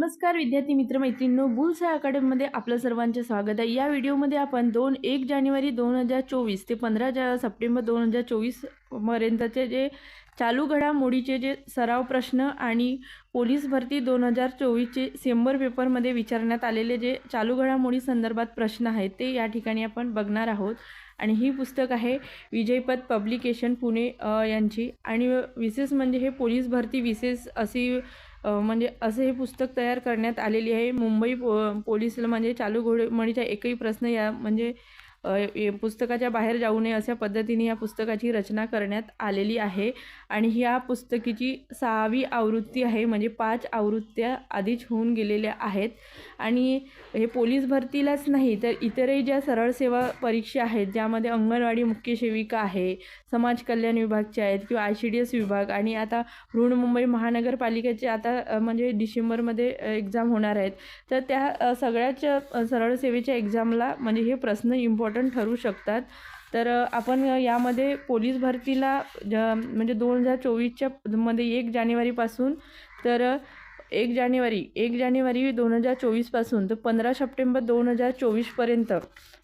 नमस्कार विद्यार्थी मित्र मैत्रिणींनो. बुल्स या अकॅडमीमध्ये आपलं सर्वांचे स्वागत आहे. या व्हिडिओमध्ये आपण दोन एक जानेवारी दोन हजार चोवीस ते पंधरा जा सप्टेंबर दोन हजार चोवीस पर्यंतचे जे चालू घडामोडीचे जे सराव प्रश्न आणि पोलीस भरती दोन हजार चोवीसचे सेंबर पेपरमध्ये विचारण्यात आलेले जे चालू घडामोडी संदर्भात प्रश्न आहेत ते या ठिकाणी आपण बघणार आहोत. आणि ही पुस्तक आहे विजयपद पब्लिकेशन पुणे यांची. आणि विशेष म्हणजे हे पोलीस भरती विशेष अशी म्हणजे असं हे पुस्तक तयार करण्यात आलेली आहे. मुंबई पो पोलीसला म्हणजे चालू घोडेमोडीचा एकही प्रश्न या म्हणजे पुस्तकाच्या बाहेर जाऊ नये अशा पद्धतीने या पुस्तकाची रचना करण्यात आलेली आहे. आणि ह्या पुस्तकीची सहावी आवृत्ती आहे म्हणजे पाच आवृत्त्या आधीच होऊन गेलेल्या आहेत. आणि हे पोलीस भरतीलाच नाही तर इतरही ज्या सरळ सेवा परीक्षा आहेत ज्यामध्ये अंगणवाडी मुख्य सेविका आहे समाज कल्याण विभागचे आहेत किंवा आय सी डी एस विभाग आणि आता मुंबई महानगरपालिकेचे आता म्हणजे डिसेंबरमध्ये एक्झाम होणार आहेत. तर त्या सगळ्याच सरळ सेवेच्या एक्झामला म्हणजे हे प्रश्न इम्पॉर्ट इम्पॉर्टंट ठरू शकतात. तर आपण यामध्ये पोलीस भरतीला ज म्हणजे दोन हजार चोवीसच्या मध्ये एक जानेवारीपासून तर एक जानेवारी एक जानेवारी दोन हजार चोवीसपासून तर पंधरा सप्टेंबर दोन हजार चोवीसपर्यंत.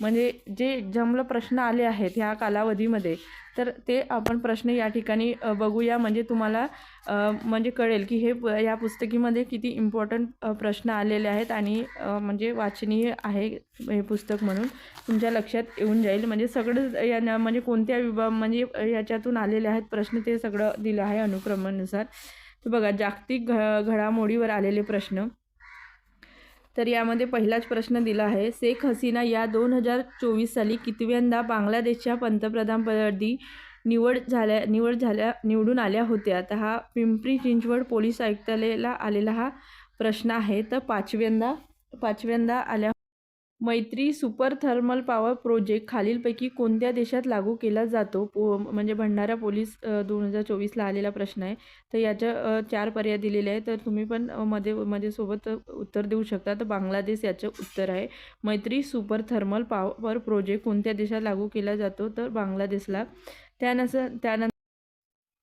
म्हणजे जे एक्झामला प्रश्न आले आहेत ह्या कालावधीमध्ये तर ते आपण प्रश्न या ठिकाणी बघूया. म्हणजे तुम्हाला म्हणजे कळेल की हे या पुस्तकीमध्ये किती इम्पॉर्टंट प्रश्न आलेले आहेत आणि म्हणजे वाचनीय आहे हे पुस्तक म्हणून तुमच्या लक्षात येऊन जाईल. म्हणजे सगळं या म्हणजे कोणत्या विभाग म्हणजे याच्यातून आलेले आहेत प्रश्न ते सगळं दिलं आहे अनुक्रमानुसार. तर बघा जागतिक घ घडामोडीवर आलेले प्रश्न. तर यामध्ये पहिलाच प्रश्न दिला आहे शेख हसीना या दोन हजार चोवीस साली कितव्यांदा बांगलादेशच्या पंतप्रधानपदी निवड झाल्या निवड झाल्या निवडून आल्या होत्या. तर हा पिंपरी चिंचवड पोलीस आयुक्तालयाला आलेला हा प्रश्न आहे. तर पाचव्यांदा पाचव्यांदा आल्या मैत्री सुपर थर्मल पॉवर प्रोजेक्ट खालीलपैकी कोणत्या देशात लागू केला जातो? पो म्हणजे भंडारा पोलीस दोन हजार चोवीसला आलेला प्रश्न आहे. तर याच्या चार पर्याय दिलेले आहे तर तुम्ही पण मध्ये मध्ये सोबत उत्तर देऊ शकता. तर बांगलादेश याचं उत्तर आहे. मैत्री सुपर थर्मल पॉवर प्रोजेक्ट कोणत्या देशात लागू केला जातो? तर बांगलादेशला. त्यानंतर त्यानंतर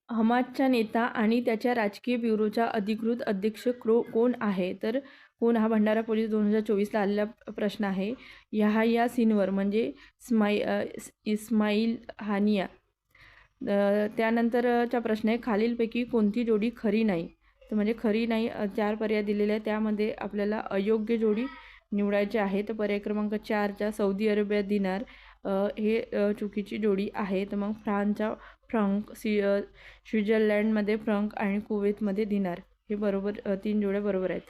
हमादचा नेता आणि त्याच्या राजकीय ब्युरोचा अधिकृत अध्यक्ष क्रो कोण आहे? तर कोण हा भंडारा पोलीस दोन हजार चोवीसला आलेला प्रश्न आहे. ह्या या सीनवर म्हणजे स्माई इस्माईल हानिया त्यानंतरचा प्रश्न आहे खालीलपैकी कोणती जोडी खरी नाही? तर म्हणजे खरी नाही चार पर्याय दिलेले आहे त्यामध्ये आपल्याला अयोग्य जोडी निवडायची आहे. तर पर्याय क्रमांक चारच्या सौदी अरेबिया दिनार हे चुकीची जोडी आहे. तर मग फ्रान्सचा फ्रंक सी अ, स्वित्झर्लंडमध्ये फ्रंक आणि कुवेतमध्ये दिनार. हे बरोबर तीन जोड्या बरोबर आहेत.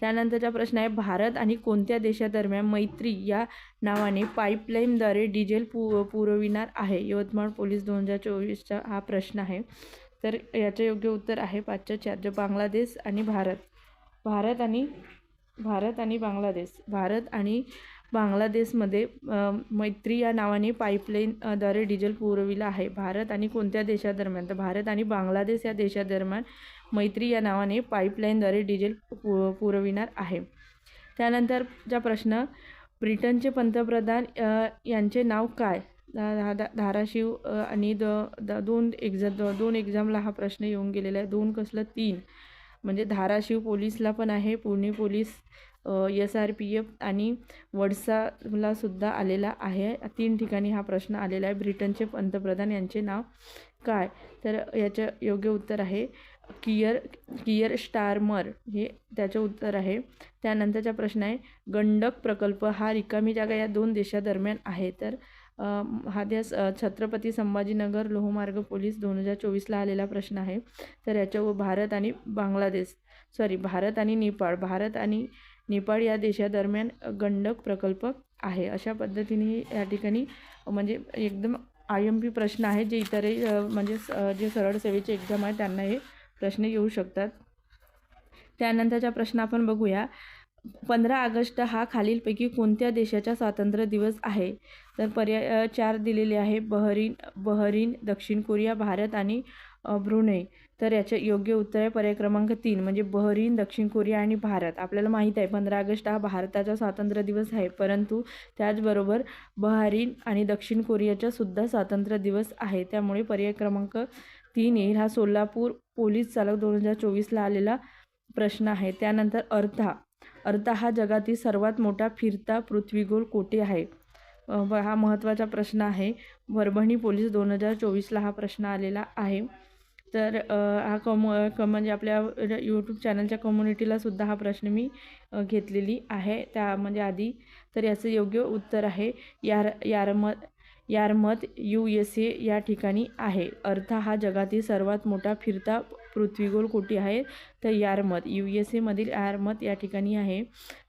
त्यानंतरचा प्रश्न आहे भारत आणि कोणत्या देशादरम्यान मैत्री या नावाने पाईपलाईनद्वारे डिझेल पु पुरविणार आहे? यवतमाळ पोलीस दोन हजार चोवीसचा हा प्रश्न आहे. तर याचं योग्य उत्तर आहे पाचच्या चार जे बांगलादेश आणि भारत. भारत आणि भारत आणि बांगलादेश. भारत आणि बांगलादेशमध्ये मैत्री या नावाने पाईपलाईनद्वारे डिझेल पुरविला आहे. भारत आणि कोणत्या देशादरम्यान? तर भारत आणि बांगलादेश या देशादरम्यान मैत्री या नावाने पाईपलाईनद्वारे डिझेल पु पुरविणार आहे. त्यानंतरचा प्रश्न ब्रिटनचे पंतप्रधान यांचे नाव काय? धा- धा- धाराशिव आणि द द दोन एक्झा द- दोन एक्झामला हा प्रश्न येऊन गेलेला आहे. दोन कसलं तीन? म्हणजे धाराशिव पोलीसला पण आहे Pune police S R P F आणि वडसालासुद्धा आलेला आहे. तीन ठिकाणी हा प्रश्न आलेला आहे. ब्रिटनचे पंतप्रधान यांचे नाव काय? तर याचं योग्य उत्तर आहे कियर कियर स्टारमर हे त्याचं उत्तर आहे. त्यानंतरचा प्रश्न आहे गंडक प्रकल्प हा रिकामी जागा या दोन देशादरम्यान आहे. तर हा देश छत्रपती संभाजीनगर लोहमार्ग पोलीस दोन हजार चोवीसला आलेला प्रश्न आहे. तर याच्यावर भारत आणि बांगलादेश सॉरी भारत आणि नेपाळ भारत आणि नेपाळ या देशादरम्यान गंडक प्रकल्प आहे. अशा पद्धतीने या ठिकाणी म्हणजे एकदम आय एम पी प्रश्न आहे जे इतरही म्हणजे स- जे सरळ सेवेचे एक्झाम आहे त्यांना हे प्रश्न येऊ शकतात. त्यानंतरचा प्रश्न आपण बघूया. पंधरा ऑगस्ट हा खालीलपैकी कोणत्या देशाचा स्वातंत्र्य दिवस आहे? तर पर्याय चार दिलेले आहे. बहरीन बहरीन दक्षिण कोरिया भारत आणि अ, ब्रुनेई तर याचे योग्य उत्तर आहे पर्याय क्रमांक तीन म्हणजे बहरीन दक्षिण कोरिया आणि भारत. आपल्याला माहीत आहे पंधरा ऑगस्ट हा भारताचा स्वातंत्र्य दिवस आहे. परंतु त्याचबरोबर बहरीन आणि दक्षिण कोरियाचा सुद्धा स्वातंत्र्य दिवस आहे. त्यामुळे पर्याय क्रमांक तीन येईल. हा सोलापूर पोलीस चालक दोन हजार चोवीसला आलेला प्रश्न आहे. त्यानंतर अर्था अर्था हा जगातील सर्वात मोठा फिरता पृथ्वीगोल कोठे आहे? हा महत्त्वाचा प्रश्न आहे. परभणी पोलीस दोन हजार चोवीसला हा प्रश्न आलेला आहे. तर हा कम क म्हणजे आपल्या यूट्यूब चॅनलच्या कम्युनिटीला सुद्धा हा प्रश्न मी घेतलेली आहे. त्या म्हणजे आधी तर याचं योग्य उत्तर आहे. यार यारमत यारमत यू एस ए या ठिकाणी आहे. अर्थ हा जगातील सर्वात मोठा फिरता पृथ्वीगोल कोटी आहे. तर यारमत यू एस एमधील यारमत या ठिकाणी आहे.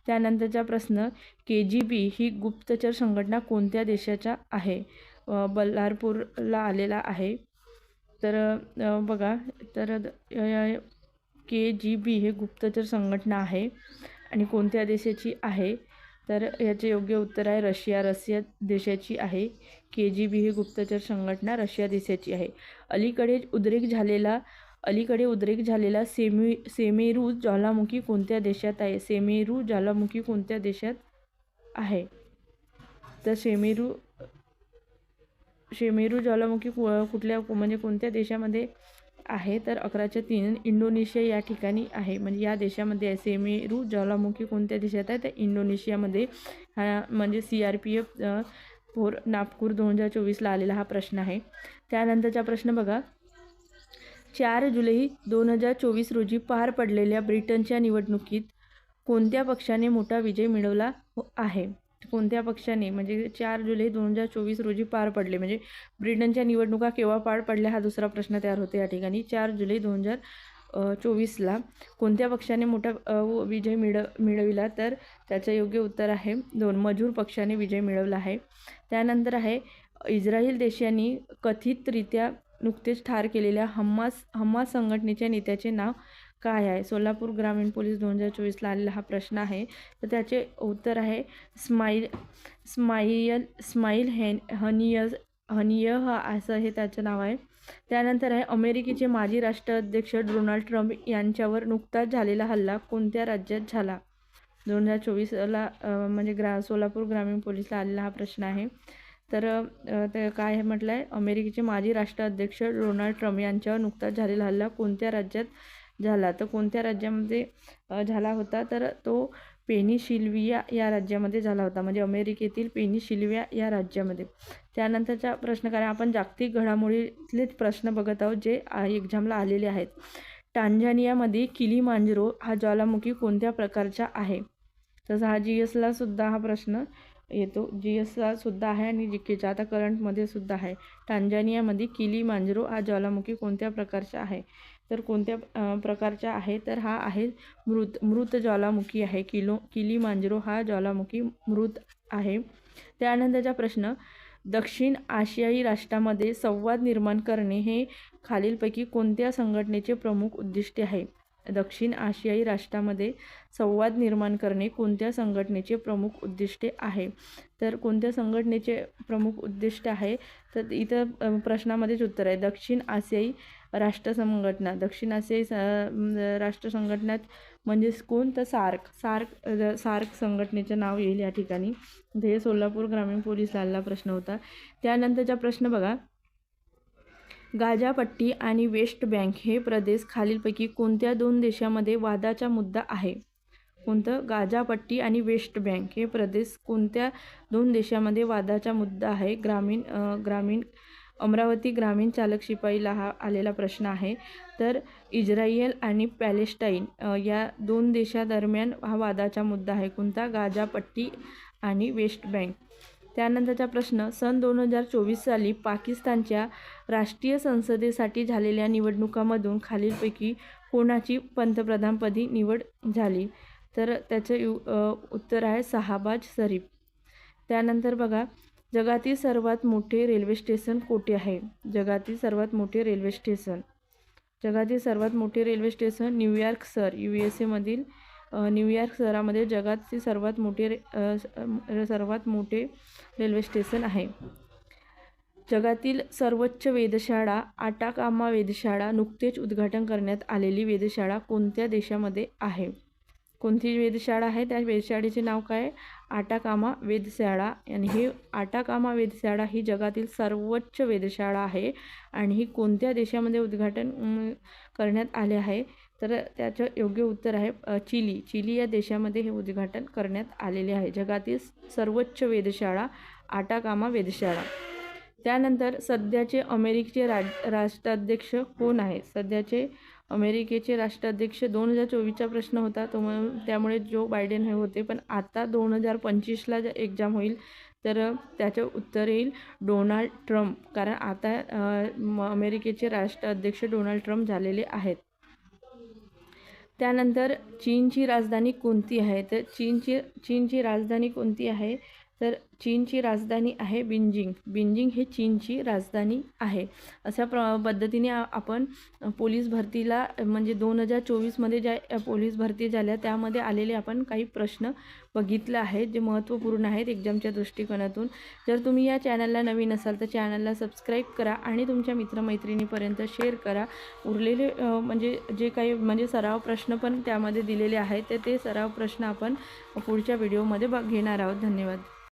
त्यानंतरचा प्रश्न के जी बी ही गुप्तचर संघटना कोणत्या देशाच्या आहे? बल्लारपूरला आलेला आहे. तर बघा तर के जी बी हे गुप्तचर संघटना आहे आणि कोणत्या देशाची आहे? तर याचे योग्य उत्तर आहे रशिया. रशिया देशाची आहे. के जी बी ही गुप्तचर संघटना रशिया देशाची आहे. अलीकडे उद्रेक झालेला अलीकडे उद्रेक झालेला सेमी सेमेरू ज्वालामुखी कोणत्या देशात आहे? सेमेरू ज्वालामुखी कोणत्या देशात आहे? तर सेमेरू शेमेरू ज्वालामुखी कु- कुठल्या म्हणजे कोणत्या देशामध्ये आहे? तर अकराच्या तीन इंडोनेशिया या ठिकाणी आहे. म्हणजे या देशामध्ये आहे. सेमेरू ज्वालामुखी कोणत्या देशात आहे? तर इंडोनेशियामध्ये हा म्हणजे C R P F four Nagpur दोन हजार चोवीसला आलेला हा प्रश्न आहे. त्यानंतरचा प्रश्न बघा. चार जुलै दोन हजार चोवीस रोजी पार पडलेल्या ब्रिटनच्या निवडणुकीत कोणत्या पक्षाने मोठा विजय मिळवला हो-, आहे? कोणत्या पक्षाने? म्हणजे चार जुलै दोन हजार चोवीस रोजी पार पडले. म्हणजे ब्रिटनच्या निवडणुका केव्हा पार पडल्या हा दुसरा प्रश्न तयार होतो या ठिकाणी. चार जुलै दोन हजार चोवीसला कोणत्या पक्षाने मोठा व- विजय मिळ मिळविला? तर त्याचं योग्य उत्तर आहे दोन मजूर पक्षाने विजय मिळवला आहे. त्यानंतर आहे इस्रायल देशांनी कथितरित्या नुकतेच ठार केलेल्या हम्मास हम्मास संघटनेच्या नेत्याचे नाव काय आहे? सोलापूर ग्रामीण पोलीस दोन हजार चोवीसला आलेला हा प्रश्न आहे. तर त्याचे उत्तर आहे स्माईल स्माईल स्माईल हेन हनिय हनिय हा असं हे त्याचं नाव आहे. त्यानंतर आहे अमेरिकेचे माजी राष्ट्राध्यक्ष डोनाल्ड ट्रम्प यांच्यावर नुकताच झालेला हल्ला कोणत्या राज्यात झाला? दोन हजार चोवीसला म्हणजे ग्रा सोलापूर ग्रामीण पोलीसला आलेला हा प्रश्न आहे. तर ते काय आहे म्हटलं आहे अमेरिकेचे माजी राष्ट्राध्यक्ष डोनाल्ड ट्रम्प यांच्यावर नुकताच झालेला हल्ला कोणत्या राज्यात झाला. तर कोणत्या राज्यामध्ये झाला होता? तर तो पेनिशिल्विया या राज्यामध्ये झाला होता. म्हणजे अमेरिकेतील पेनिशिल्विया या राज्यामध्ये. त्यानंतरचा प्रश्न कारण आपण जागतिक घडामोडीतलेच प्रश्न बघत आहोत जे एक्झामला आलेले आहेत. टांझानियामध्ये किलीमांजरो हा ज्वालामुखी कोणत्या प्रकारचा आहे? तसा हा जी एसला सुद्धा हा प्रश्न येतो. जी एसला सुद्धा आहे आणि जी केच्या आता करंटमध्ये सुद्धा आहे. टांझानियामध्ये किलीमांजरो हा ज्वालामुखी कोणत्या प्रकारचा आहे? तर कोणत्या प्रकारच्या आहे तर हा आहे मृत मृत ज्वालामुखी आहे. किलो किली मांजरो हा ज्वालामुखी मृत आहे. त्यानंतरचा प्रश्न दक्षिण आशियाई राष्ट्रामध्ये संवाद निर्माण करणे हे खालीलपैकी कोणत्या संघटनेचे प्रमुख उद्दिष्ट आहे? दक्षिण आशियाई राष्ट्रामध्ये संवाद निर्माण करणे कोणत्या संघटनेचे प्रमुख उद्दिष्टे आहे? तर कोणत्या संघटनेचे प्रमुख उद्दिष्ट आहे? तर इथं प्रश्नामध्येच उत्तर आहे. दक्षिण आशियाई राष्ट्र संघटना दक्षिण आशियाई राष्ट्र संघटनात म्हणजेच कोण तर सार्क? सार्क सार्क संघटनेचं नाव येईल या ठिकाणी. हे सोलापूर ग्रामीण पोलीस लालला प्रश्न होता. त्यानंतरचा प्रश्न बघा. गाजापट्टी आणि वेस्ट बँक हे प्रदेश खालीलपैकी कोणत्या दोन देशामध्ये वादाचा मुद्दा आहे? कोणतं? गाजापट्टी आणि वेस्ट बँक हे प्रदेश कोणत्या दोन देशामध्ये वादाचा मुद्दा आहे? ग्रामीण ग्रामीण अमरावती ग्रामीण चालक शिपाईला हा आलेला प्रश्न आहे. तर इस्रायल आणि पॅलेस्टाईन या दोन देशादरम्यान हा वादाचा मुद्दा आहे. कोणता? गाजापट्टी आणि वेस्ट बँक. त्यानंतरचा प्रश्न सन दोन हजार चोवीस साली पाकिस्तानच्या राष्ट्रीय संसदेसाठी झालेल्या निवडणुकामधून खालीलपैकी कोणाची पंतप्रधानपदी निवड झाली? तर त्याचं यु उत्तर आहे शहाबाज शरीफ. त्यानंतर बघा जगातील सर्वात मोठे रेल्वे स्टेशन कोठे आहे? जगातील सर्वात मोठे रेल्वे स्टेशन. जगातील सर्वात मोठे railway station New York sir. U S एमधील न्यूयॉर्क शहरामध्ये जगातील सर्वात मोठे रे सर्वात मोठे रेल्वे स्टेशन आहे. जगातील सर्वोच्च वेधशाळा आटाकामा वेधशाळा नुकतेच उद्घाटन करण्यात आलेली वेधशाळा कोणत्या देशामध्ये आहे? कोणती वेधशाळा आहे? त्या वेधशाळेचे नाव काय? आहे? आटाकामा वेधशाळा. आणि ही आटाकामा वेधशाळा ही जगातील सर्वोच्च वेधशाळा आहे आणि ही कोणत्या देशामध्ये उद्घाटन करण्यात आले आहे? तर त्याचं योग्य उत्तर आहे चिली. चिली या देशामध्ये हे उद्घाटन करण्यात आलेले आहे. जगातील सर्वोच्च वेधशाळा आटाकामा वेधशाळा. त्यानंतर सध्याचे अमेरिकेचे राज राष्ट्राध्यक्ष कोण आहे सध्याचे अमेरिकेचे राष्ट्राध्यक्ष दोन हजार चोवीसचा प्रश्न होता. तो त्यामुळे जो बायडेन हे होते पण आता दोन हजार पंचवीसला ज्या एक्झाम होईल तर त्याचं उत्तर येईल डोनाल्ड ट्रम्प. कारण आता म- अमेरिकेचे राष्ट्राध्यक्ष डोनाल्ड ट्रम्प झालेले आहेत. त्यानंतर चीनची राजधानी कोणती आहे? तर चीनची चीनची राजधानी कोणती आहे? तर चीनची राजधानी आहे बिंजिंग. बिंजिंग ही चीनची राजधानी आहे. अशा प्र पद्धतीने आपण पोलीस भरतीला म्हणजे दोन हजार चोवीसमध्ये ज्या पोलीस भरती झाल्या त्यामध्ये आलेले आपण काही प्रश्न बघितलं आहेत जे महत्त्वपूर्ण आहेत एक्झामच्या दृष्टिकोनातून. जर तुम्ही या चॅनलला नवीन असाल तर चॅनलला सबस्क्राईब करा आणि तुमच्या मित्रमैत्रिणीपर्यंत शेअर करा. उरलेले म्हणजे जे काही म्हणजे सराव प्रश्न पण त्यामध्ये दिलेले आहेत तर ते सराव प्रश्न आपण पुढच्या व्हिडिओमध्ये बघ घेणार आहोत. धन्यवाद.